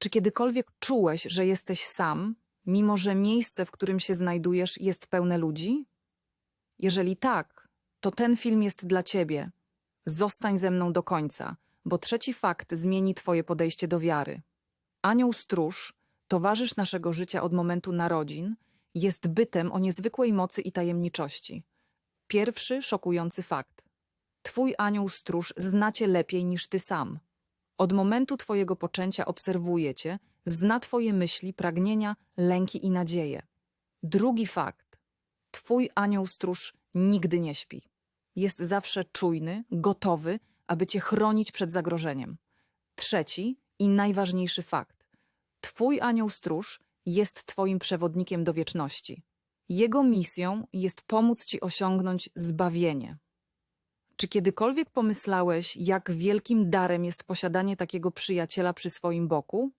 Czy kiedykolwiek czułeś, że jesteś sam, mimo że miejsce, w którym się znajdujesz, jest pełne ludzi? Jeżeli tak, to ten film jest dla ciebie. Zostań ze mną do końca, bo trzeci fakt zmieni twoje podejście do wiary. Anioł stróż, towarzysz naszego życia od momentu narodzin, jest bytem o niezwykłej mocy i tajemniczości. Pierwszy szokujący fakt. Twój anioł stróż zna cię lepiej niż ty sam. Od momentu twojego poczęcia obserwuje cię, zna twoje myśli, pragnienia, lęki i nadzieje. Drugi fakt. Twój anioł stróż nigdy nie śpi. Jest zawsze czujny, gotowy, aby cię chronić przed zagrożeniem. Trzeci i najważniejszy fakt. Twój anioł stróż jest twoim przewodnikiem do wieczności. Jego misją jest pomóc ci osiągnąć zbawienie. Czy kiedykolwiek pomyślałeś, jak wielkim darem jest posiadanie takiego przyjaciela przy swoim boku?